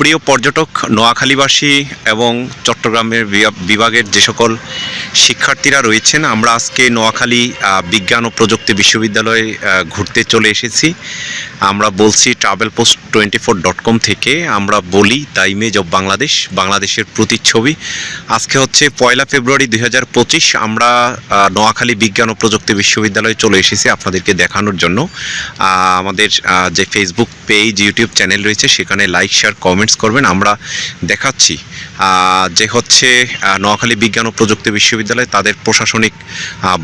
প্রিয় পর্যটক, নোয়াখালীবাসী এবং চট্টগ্রামের বিভাগের যে সকল শিক্ষার্থীরা রয়েছেন, আমরা আজকে নোয়াখালী বিজ্ঞান ও প্রযুক্তি বিশ্ববিদ্যালয়ে ঘুরতে চলে এসেছি। আমরা বলছি travel post twenty four dot com থেকে আমরা বলি দ্য ইমেজ অব বাংলাদেশ, বাংলাদেশের প্রতিচ্ছবি। আজকে হচ্ছে পয়লা ফেব্রুয়ারি দুই হাজার পঁচিশ, আমরা নোয়াখালী বিজ্ঞান ও প্রযুক্তি বিশ্ববিদ্যালয়ে চলে এসেছি আপনাদেরকে দেখানোর জন্য। আমাদের যে ফেসবুক পেজ ইউটিউব চ্যানেল রয়েছে, সেখানে লাইক শেয়ার কমেন্টস করবেন, আমরা দেখাচ্ছি। যে হচ্ছে নোয়াখালী বিজ্ঞান ও প্রযুক্তি বিশ্ববিদ্যালয় তাদের প্রশাসনিক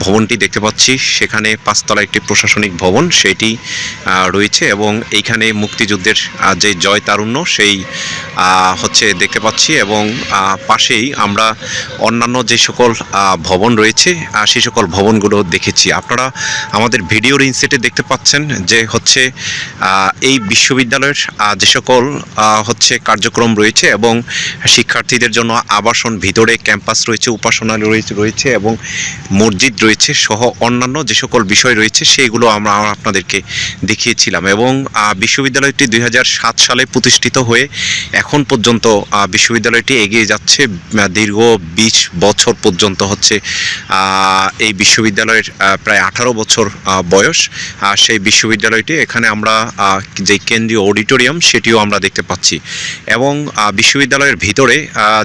ভবনটি দেখতে পাচ্ছি। সেখানে পাঁচতলা একটি প্রশাসনিক ভবন, সেটি রয়েছে। এবং এইখানে মুক্তিযুদ্ধের যে জয় তারুণ্য সেই হচ্ছে দেখতে পাচ্ছি এবং পাশেই আমরা অন্যান্য যে সকল ভবন রয়েছে সেই সকল ভবনগুলো দেখেছি। আপনারা আমাদের ভিডিওর ইনসেটে দেখতে পাচ্ছেন যে হচ্ছে এই বিশ্ববিদ্যালয়ের যে সকল হচ্ছে কার্যক্রম রয়েছে এবং শিক্ষার্থীদের জন্য আবাসন, ভিতরে ক্যাম্পাস রয়েছে উপাসনালয় রয়েছে এবং মসজিদ রয়েছে সহ অন্যান্য যে সকল বিষয় রয়েছে সেইগুলো আমরা আপনাদেরকে দেখিয়েছিলাম এবং বিশ্ববিদ্যালয়টি দু হাজার সাত সালে প্রতিষ্ঠিত হয়ে এখন পর্যন্ত বিশ্ববিদ্যালয়টি এগিয়ে যাচ্ছে দীর্ঘ বিশ বছর পর্যন্ত হচ্ছে এই বিশ্ববিদ্যালয়ের প্রায় আঠারো বছর বয়স। সেই বিশ্ববিদ্যালয়টি এখানে আমরা যে কেন্দ্রীয় অডিটোরিয়াম সেটিও আমরা দেখতে পাচ্ছি। এবং বিশ্ববিদ্যালয়ের ভিতরে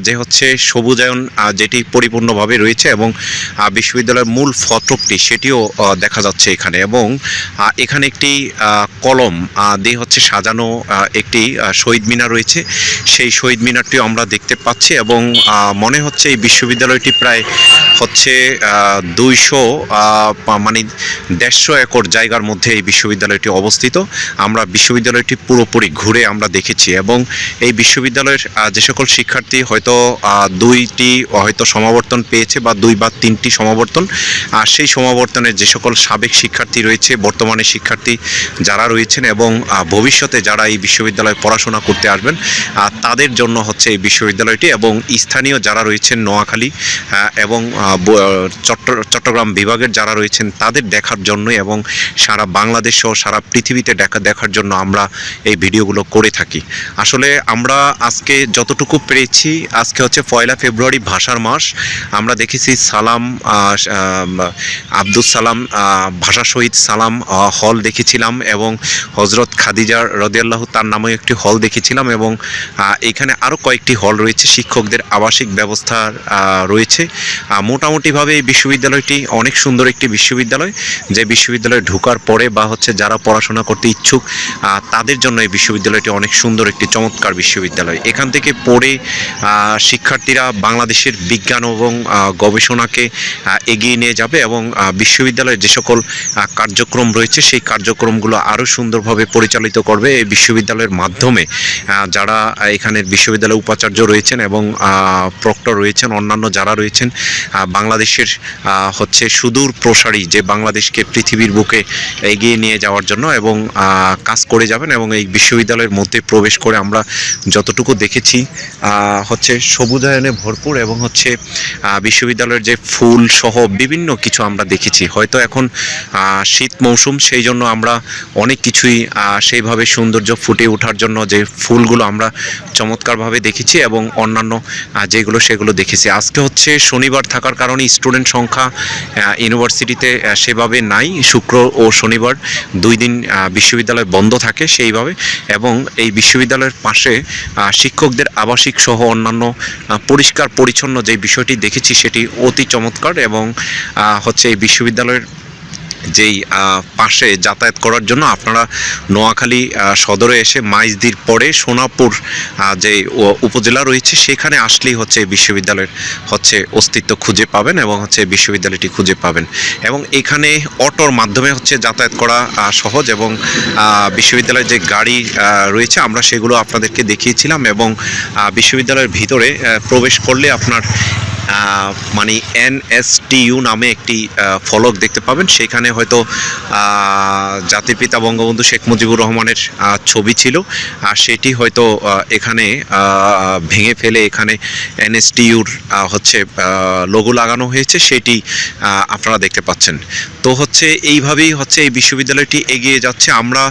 যে হচ্ছে সবুজায়ন যেটি পরিপূর্ণভাবে রয়েছে এবং বিশ্ববিদ্যালয়ের মূল ফটকটি সেটিও দেখা যাচ্ছে এখানে এবং এখানে একটি আহ, কলম দিয়ে হচ্ছে সাজানো একটি শহীদ মিনার রয়েছে। সেই শহীদ মিনারটিও আমরা দেখতে পাচ্ছি এবং মনে হচ্ছে এই বিশ্ববিদ্যালয়টি প্রায় হচ্ছে দুইশো মানে দেড়শো একর জায়গার মধ্যে এই বিশ্ববিদ্যালয়টি অবস্থিত। আমরা বিশ্ববিদ্যালয়টি পুরোপুরি ঘুরে আমরা দেখেছি এবং এই বিশ্ববিদ্যালয়ের যে সকল শিক্ষার্থী হয়তো দুইটি হয়তো সমাবর্তন পেয়েছে বা দুই বা তিনটি সমাবর্তন। আর সেই সমাবর্তনের যে সকল সাবেক শিক্ষার্থী রয়েছে, বর্তমানে শিক্ষার্থী যারা রয়েছেন এবং ভবিষ্যতে যারা এই বিশ্ববিদ্যালয়ে পড়াশোনা করতে আসবেন তাদের জন্য হচ্ছে এই বিশ্ববিদ্যালয়টি এবং স্থানীয় যারা রয়েছেন নোয়াখালী এবং চট্ট- চট্টগ্রাম বিভাগের যারা রয়েছেন, তাদের দেখার জন্য এবং সারা বাংলাদেশ সহ সারা পৃথিবীতে দেখা, দেখার জন্য আমরা এই ভিডিওগুলো করে থাকি। আসলে আমরা আজকে যতটুকু পেরেছি, আজকে হচ্ছে পয়লা ফেব্রুয়ারি ভাষার মাস। আমরা দেখেছি সালাম আব্দুল সালাম ভাষা শহীদ সালাম হল দেখেছিলাম এবং হজরত খাদিজার রদিয়াল্লাহ তার নামে একটি হল দেখেছিলাম এবং এখানে আরও কয়েকটি হল রয়েছে শিক্ষকদের আবাসিক ব্যবস্থার আহ, রয়েছে। মোটামুটিভাবে এই বিশ্ববিদ্যালয়টি অনেক সুন্দর একটি বিশ্ববিদ্যালয়। যে বিশ্ববিদ্যালয়ে ঢোকার পরে বা হচ্ছে যারা পড়াশোনা করতে ইচ্ছুক তাদের জন্য এই বিশ্ববিদ্যালয়টি অনেক সুন্দর একটি চমৎকার বিশ্ববিদ্যালয়। এখান থেকে পড়ে শিক্ষার্থীরা বাংলাদেশের বিজ্ঞান এবং গবেষণাকে এগিয়ে নিয়ে যাবে এবং বিশ্ববিদ্যালয়ের যে সকল কার্যক্রম রয়েছে সেই কার্যক্রমগুলো আরও সুন্দরভাবে পরিচালিত করবে এই বিশ্ববিদ্যালয়ের মাধ্যমে। যারা এখানের বিশ্ববিদ্যালয়ের উপাচার্য রয়েছেন এবং প্রক্টর রয়েছেন, অন্যান্য যারা রয়েছেন বাংলাদেশের হচ্ছে সুদূর প্রসারী যে বাংলাদেশকে পৃথিবীর বুকে এগিয়ে নিয়ে যাওয়ার জন্য এবং কাজ করে যাবেন এবং এই বিশ্ববিদ্যালয়ের মধ্যে প্রবেশ করে আমরা যতটুকু দেখেছি হচ্ছে সবুজায়নে ভরপুর এবং হচ্ছে বিশ্ববিদ্যালয়ের যে ফুল সহ বিভিন্ন কিছু আমরা দেখেছি। হয়তো এখন শীত মৌসুম, সেই জন্য আমরা অনেক কিছুই সেইভাবে সৌন্দর্য ফুটে ওঠার জন্য যে ফুলগুলো আমরা চমৎকারভাবে দেখেছি এবং অন্যান্য যেগুলো সেগুলো দেখেছি। আজকে হচ্ছে শনিবার থাকার কারণে স্টুডেন্ট সংখ্যা ইউনিভার্সিটিতে সেভাবে নাই। শুক্র ও শনিবার দুই দিন বিশ্ববিদ্যালয় বন্ধ থাকে সেইভাবে এবং এই বিশ্ববিদ্যালয়ের পাশে শিক্ষকদের আবাসিক সহ অন্যান্য পরিষ্কার পরিচ্ছন্ন যে বিষয়টি দেখেছি সেটি অতি চমৎকার এবং হচ্ছে এই বিশ্ববিদ্যালয়ের যেই পাশে যাতায়াত করার জন্য আপনারা নোয়াখালী সদরে এসে মাইজদির পরে সোনাপুর যে উপজেলা রয়েছে, সেখানে আসলেই হচ্ছে বিশ্ববিদ্যালয়ের হচ্ছে অস্তিত্ব খুঁজে পাবেন এবং হচ্ছে বিশ্ববিদ্যালয়টি খুঁজে পাবেন। এবং এখানে অটোর মাধ্যমে হচ্ছে যাতায়াত করা সহজ এবং বিশ্ববিদ্যালয়ের যে গাড়ি রয়েছে, আমরা সেগুলো আপনাদেরকে দেখিয়েছিলাম এবং বিশ্ববিদ্যালয়ের ভিতরে প্রবেশ করলে আপনার মানে এনএসটি এনএসটিইউ নামে একটি ফলক দেখতে পাবেন। সেখানে হয়তো আহ, জাতির পিতা বঙ্গবন্ধু শেখ মুজিবুর রহমানের ছবি ছিল। আর সেটি হয়তো এখানে ভেঙে ফেলে এখানে এনএসটিইউর হচ্ছে লোগো লাগানো হয়েছে। সেটি আপনারা দেখতে পাচ্ছেন। তো হচ্ছে এইভাবেই হচ্ছে এই বিশ্ববিদ্যালয়টি এগিয়ে যাচ্ছে। আমরা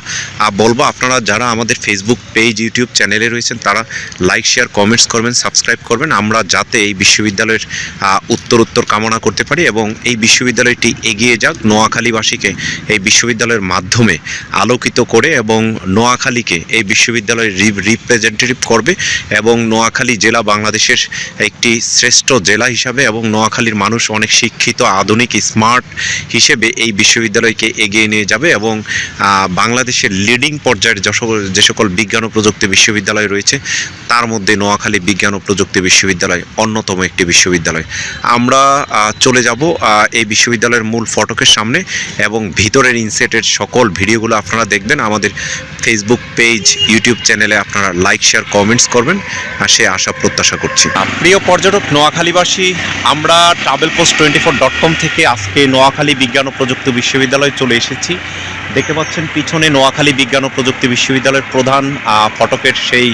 বলব আপনারা যারা আমাদের ফেসবুক পেজ ইউটিউব চ্যানেলে রয়েছেন তারা লাইক শেয়ার কমেন্টস করবেন সাবস্ক্রাইব করবেন। আমরা যাতে এই বিশ্ববিদ্যালয়ের উত্তর উত্তর কামনা করতে পারি এবং এই বিশ্ববিদ্যালয়টি এগিয়ে যাক নোয়াখালীবাসীকে এই বিশ্ববিদ্যালয়ের মাধ্যমে আলোকিত করে এবং নোয়াখালীকে এই বিশ্ববিদ্যালয়ের রিপ্রেজেন্টেটিভ করবে এবং নোয়াখালী জেলা বাংলাদেশের একটি শ্রেষ্ঠ জেলা হিসাবে এবং নোয়াখালীর মানুষ অনেক শিক্ষিত, আধুনিক, স্মার্ট হিসেবে এই বিশ্ববিদ্যালয়কে এগিয়ে নিয়ে যাবে এবং বাংলাদেশের লিডিং পর্যায়ের যে সকল বিজ্ঞান ও প্রযুক্তি বিশ্ববিদ্যালয় রয়েছে, তার মধ্যে নোয়াখালী বিজ্ঞান ও প্রযুক্তি বিশ্ববিদ্যালয় অন্যতম একটি বিশ্ববিদ্যালয়। আমরা চলে যাব এই বিশ্ববিদ্যালয়ের মূল ফটকের সামনে এবং ভিতরের ইনসেটের সকল ভিডিওগুলো আপনারা দেখবেন। আমাদের ফেসবুক পেজ ইউটিউব চ্যানেলে আপনারা লাইক শেয়ার কমেন্টস করবেন। আর সে আশা, প্রত্যাশা করছি। প্রিয় পর্যটক, নোয়াখালীবাসী, আমরা travel post twenty four dot com থেকে আজকে নোয়াখালী বিজ্ঞান ও প্রযুক্তি বিশ্ববিদ্যালয়ে চলে এসেছি। দেখতে পাচ্ছেন পিছনে নোয়াখালী বিজ্ঞান ও প্রযুক্তি বিশ্ববিদ্যালয়ের প্রধান ফটকের সেই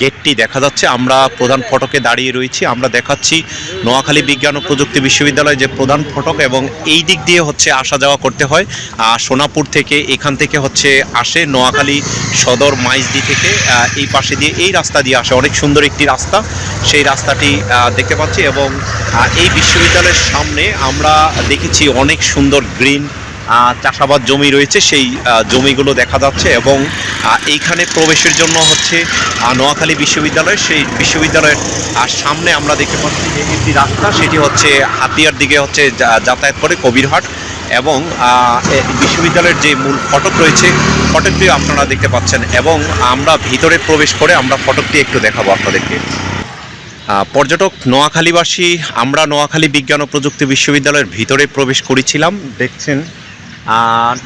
গেটটি দেখা যাচ্ছে। আমরা প্রধান ফটকে দাঁড়িয়ে রয়েছি। আমরা দেখাচ্ছি নোয়াখালী বিজ্ঞান ও প্রযুক্তি বিশ্ববিদ্যালয় যে প্রধান ফটক এবং এই দিক দিয়ে হচ্ছে আসা যাওয়া করতে হয়। সোনাপুর থেকে এখান থেকে হচ্ছে আসে নোয়াখালী সদর মাইজদি থেকে এই পাশে দিয়ে এই রাস্তা দিয়ে আসে। অনেক সুন্দর একটি রাস্তা। সেই রাস্তাটি দেখতে পাচ্ছি এবং এই বিশ্ববিদ্যালয়ের সামনে আমরা দেখেছি অনেক সুন্দর গ্রিন চাষাবাদ জমি রয়েছে সেই জমিগুলো দেখা যাচ্ছে এবং এইখানে প্রবেশের জন্য হচ্ছে নোয়াখালী বিশ্ববিদ্যালয় সেই বিশ্ববিদ্যালয়ের আহ, সামনে আমরা দেখতে পাচ্ছি যে একটি রাস্তা সেটি হচ্ছে হাতিয়ার দিকে হচ্ছে যাতায়াত করে কবিরহাট এবং বিশ্ববিদ্যালয়ের যে মূল ফটক রয়েছে ফটকটিও আপনারা দেখতে পাচ্ছেন এবং আমরা ভিতরে প্রবেশ করে আমরা ফটকটি একটু দেখাবো আপনাদেরকে। পর্যটক নোয়াখালীবাসী আমরা নোয়াখালী বিজ্ঞান ও প্রযুক্তি বিশ্ববিদ্যালয়ের ভিতরে প্রবেশ করেছিলাম দেখছেন।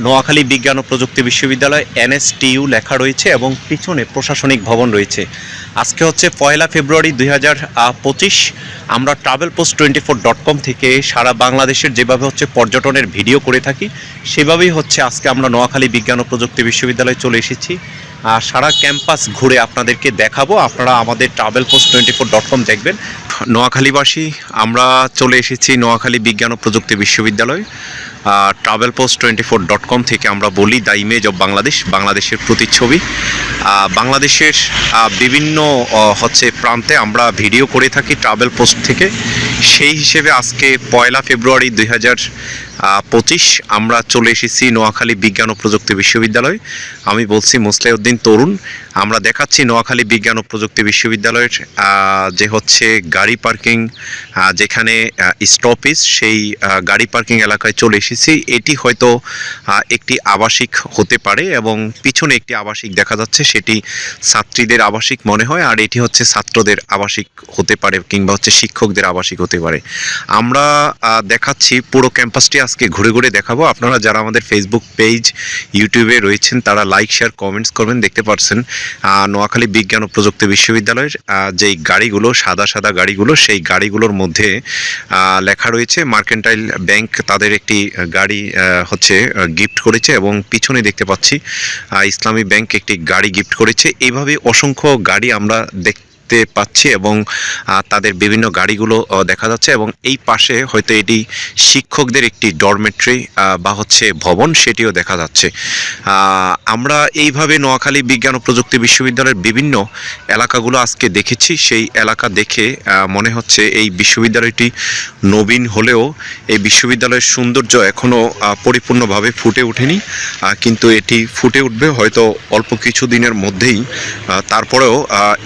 নোয়াখালী বিজ্ঞান ও প্রযুক্তি বিশ্ববিদ্যালয় এনএসটিইউ লেখা রয়েছে এবং পিছনে প্রশাসনিক ভবন রয়েছে। আজকে হচ্ছে পয়লা ফেব্রুয়ারি দুই হাজার পঁচিশ। আমরা travel post twenty four dot com থেকে সারা বাংলাদেশের যেভাবে হচ্ছে পর্যটনের ভিডিও করে থাকি, সেভাবেই হচ্ছে আজকে আমরা নোয়াখালী বিজ্ঞান ও প্রযুক্তি বিশ্ববিদ্যালয়ে চলে এসেছি। সারা ক্যাম্পাস ঘুরে আপনাদেরকে দেখাবো। আপনারা আমাদের travel post twenty four dot com দেখবেন। নোয়াখালীবাসী, আমরা চলে এসেছি নোয়াখালী বিজ্ঞান ও প্রযুক্তি বিশ্ববিদ্যালয়। Travel post twenty four dot com থেকে আমরা বলি দ্য ইমেজ অব বাংলাদেশ, বাংলাদেশের প্রতিচ্ছবি। বাংলাদেশের বিভিন্ন হচ্ছে প্রান্তে আমরা ভিডিও করে থাকি ট্রাভেল পোস্ট থেকে। সেই হিসেবে আজকে পয়লা ফেব্রুয়ারি দুই হাজার পঁচিশ, আমরা চলে এসেছি নোয়াখালী বিজ্ঞান ও প্রযুক্তি বিশ্ববিদ্যালয়। আমি বলছি মুসলিউদ্দিন তরুণ, আমরা দেখাচ্ছি নোয়াখালী বিজ্ঞান ও প্রযুক্তি বিশ্ববিদ্যালয়ের যে হচ্ছে গাড়ি পার্কিং যেখানে স্টপেজ, সেই গাড়ি পার্কিং এলাকায় চলে এসেছি। এটি হয়তো একটি আবাসিক হতে পারে এবং পিছনে একটি আবাসিক দেখা যাচ্ছে, সেটি ছাত্রীদের আবাসিক মনে হয়, আর এটি হচ্ছে ছাত্রদের আবাসিক হতে পারে কিংবা হচ্ছে শিক্ষকদের আবাসিক হতে পারে। আমরা দেখাচ্ছি পুরো ক্যাম্পাসটি আজকে ঘুরে ঘুরে দেখাবো। আপনারা যারা আমাদের ফেসবুক পেজ ইউটিউবে রয়েছেন তারা লাইক শেয়ার কমেন্টস করবেন। দেখতে পাচ্ছেন আহ, নোয়াখালী বিজ্ঞান ও প্রযুক্তি বিশ্ববিদ্যালয়ের যেই গাড়িগুলো সাদা সাদা গাড়িগুলো সেই গাড়িগুলোর মধ্যে লেখা রয়েছে মার্কেন্টাইল ব্যাংক তাদের একটি গাড়ি হচ্ছে গিফট করেছে এবং পিছনে দেখতে পাচ্ছি ইসলামী ব্যাংক একটি গাড়ি গিফট করেছে। এইভাবে অসংখ্য গাড়ি আমরা দেখতে পাচ্ছি এবং তাদের বিভিন্ন গাড়িগুলো দেখা যাচ্ছে এবং এই পাশে হয়তো এটি শিক্ষকদের একটি ডরমেট্রি বা হচ্ছে ভবন সেটিও দেখা যাচ্ছে। আমরা এইভাবে নোয়াখালী বিজ্ঞান ও প্রযুক্তি বিশ্ববিদ্যালয়ের বিভিন্ন এলাকাগুলো আজকে দেখেছি। সেই এলাকা দেখে মনে হচ্ছে এই বিশ্ববিদ্যালয়টি নবীন হলেও এই বিশ্ববিদ্যালয়ের সৌন্দর্য এখনও পরিপূর্ণভাবে ফুটে ওঠেনি। কিন্তু এটি ফুটে উঠবে হয়তো অল্প কিছু দিনের মধ্যেই তারপরেও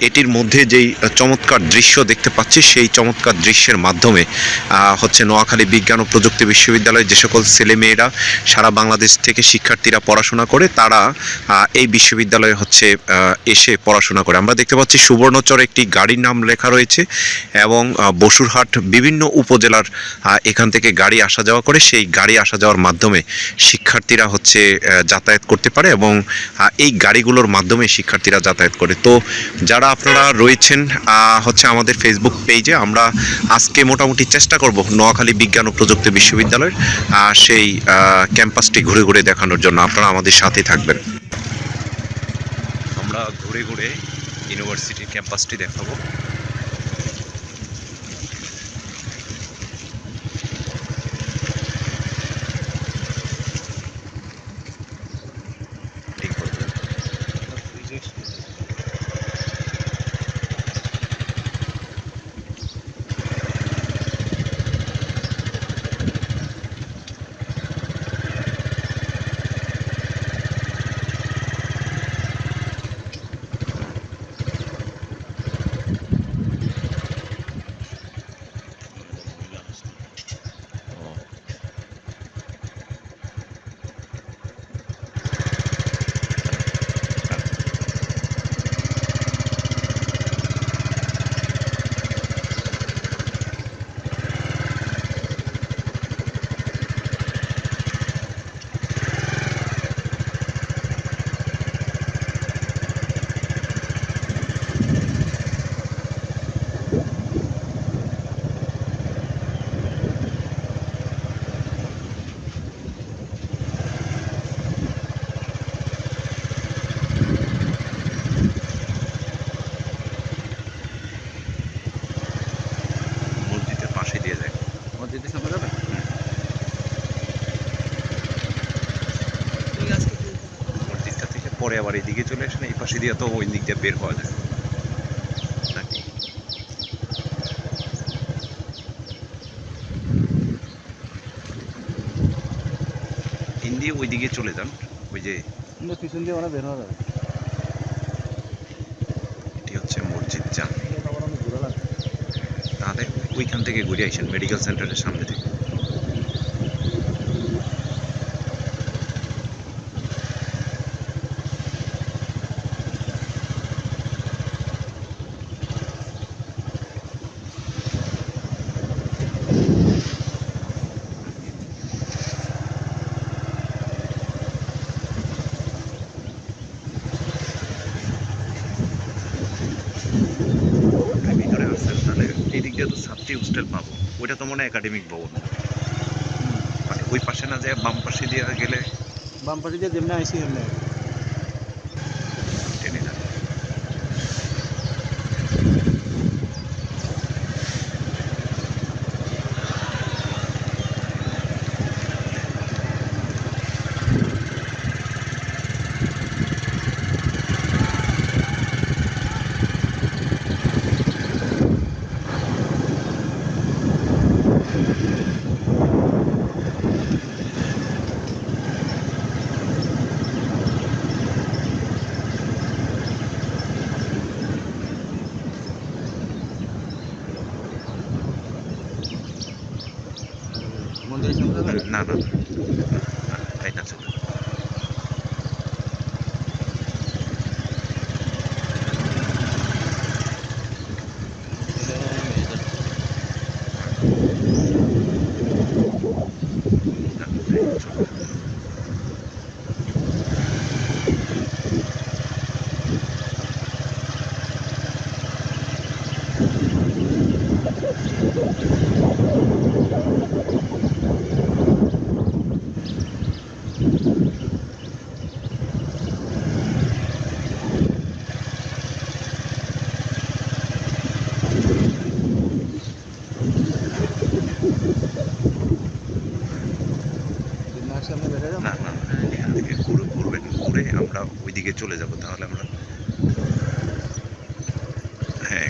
এটির মধ্যে যেই চমৎকার দৃশ্য দেখতে পাচ্ছি, সেই চমৎকার দৃশ্যের মাধ্যমে হচ্ছে নোয়াখালী বিজ্ঞান ও প্রযুক্তি বিশ্ববিদ্যালয়ে যে সকল ছেলেমেয়েরা সারা বাংলাদেশ থেকে শিক্ষার্থীরা পড়াশোনা করে, তারা এই বিশ্ববিদ্যালয়ে হচ্ছে এসে পড়াশোনা করে। আমরা দেখতে পাচ্ছি সুবর্ণচর একটি গাড়ির নাম লেখা রয়েছে এবং বসুরহাট বিভিন্ন উপজেলার এখান থেকে গাড়ি আসা যাওয়া করে। সেই গাড়ি আসা যাওয়ার মাধ্যমে শিক্ষার্থীরা হচ্ছে যাতায়াত করতে পারে এবং এই গাড়িগুলোর মাধ্যমে শিক্ষার্থীরা যাতায়াত করে। তো যারা আপনারা রয়েছে আহ, হচ্ছে আমাদের ফেসবুক পেজে আমরা আজকে মোটামুটি চেষ্টা করব নোয়াখালী বিজ্ঞান ও প্রযুক্তি বিশ্ববিদ্যালয়ের সেই ক্যাম্পাসটি ঘুরে ঘুরে দেখানোর জন্য আপনারা আমাদের সাথে থাকবেন। আমরা ঘুরে ঘুরে ইউনিভার্সিটির ক্যাম্পাসটি দেখাবো ঠিক বলছেন। মসজিদের পাশে দিয়ে যায় মসজিদের সামনে যাবে মসজিদটা থেকে পরে আবার এদিকে চলে আসে না এই পাশে দিয়ে তো ওই দিক দিয়ে বের হওয়া যায়। নাকি? হিন্দি ওই দিকে চলে যান ওই যে পিছন দিয়ে ওরা বের হওয়া যাবে। এটি হচ্ছে মসজিদ যান তাহলে ওইখান থেকে ঘুরে আসেন মেডিকেল সেন্টারের সামনে থেকে। ভিতরে আসছেন তাহলে এই দিক দিয়ে তো ছাত্রী হোস্টেল পাবো। ওইটা তো মনে হয় একাডেমিক ভবন। মানে ওই পাশে না যায় বাম পাশে দিয়ে গেলে বাম পাশে দিয়ে যেমনি আইসি এমনি টেনে যাবে মন্দিরের সামনে যাবে না না না, তাই না চলবে না। না, তাই না, চলবে না। আসি আপনি না না এখান থেকে ঘুরে ঘুরবেন ঘুরে আমরা ওইদিকে চলে যাব, তাহলে আমরা হ্যাঁ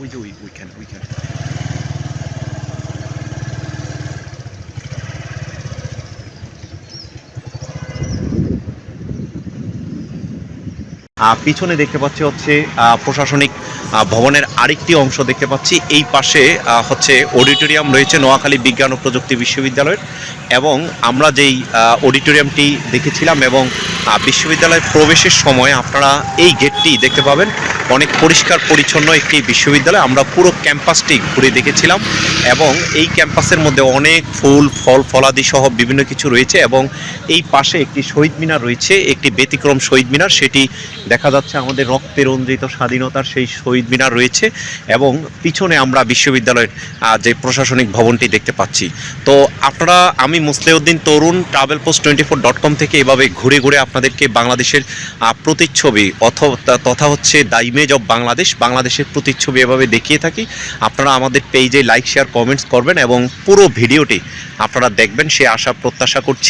ওই যে ওই ওইখানে ওইখানে আহ, পিছনে দেখতে পাচ্ছি হচ্ছে প্রশাসনিক ভবনের আরেকটি অংশ দেখতে পাচ্ছি। এই পাশে হচ্ছে অডিটোরিয়াম রয়েছে নোয়াখালী বিজ্ঞান ও প্রযুক্তি বিশ্ববিদ্যালয়ের এবং আমরা যেই অডিটোরিয়ামটি দেখেছিলাম এবং আহ, বিশ্ববিদ্যালয়ের প্রবেশের সময় আপনারা এই গেটটি দেখতে পাবেন। অনেক পরিষ্কার পরিচ্ছন্ন একটি বিশ্ববিদ্যালয়। আমরা পুরো ক্যাম্পাসটি ঘুরে দেখেছিলাম এবং এই ক্যাম্পাসের মধ্যে অনেক ফুল, ফল, ফলাদি সহ বিভিন্ন কিছু রয়েছে এবং এই পাশে একটি শহীদ মিনার রয়েছে, একটি ব্যতিক্রম শহীদ মিনার। সেটি দেখা যাচ্ছে আমাদের রক্তে রঞ্জিত স্বাধীনতার সেই শহীদ মিনার রয়েছে এবং পিছনে আমরা বিশ্ববিদ্যালয়ের যে প্রশাসনিক ভবনটি দেখতে পাচ্ছি। তো আপনারা, আমি Musliuddin Tarun travel post twenty four dot com থেকে এভাবে ঘুরে ঘুরে আপনাদেরকে বাংলাদেশের প্রতিচ্ছবি অথবা তথা হচ্ছে দ্য ইমেজ অফ বাংলাদেশ, বাংলাদেশের প্রতিচ্ছবি এভাবে দেখিয়ে থাকি। আপনারা আমাদের পেজে লাইক শেয়ার কমেন্টস করবেন এবং পুরো ভিডিওটি আপনারা দেখবেন, সে আশা, প্রত্যাশা করছি।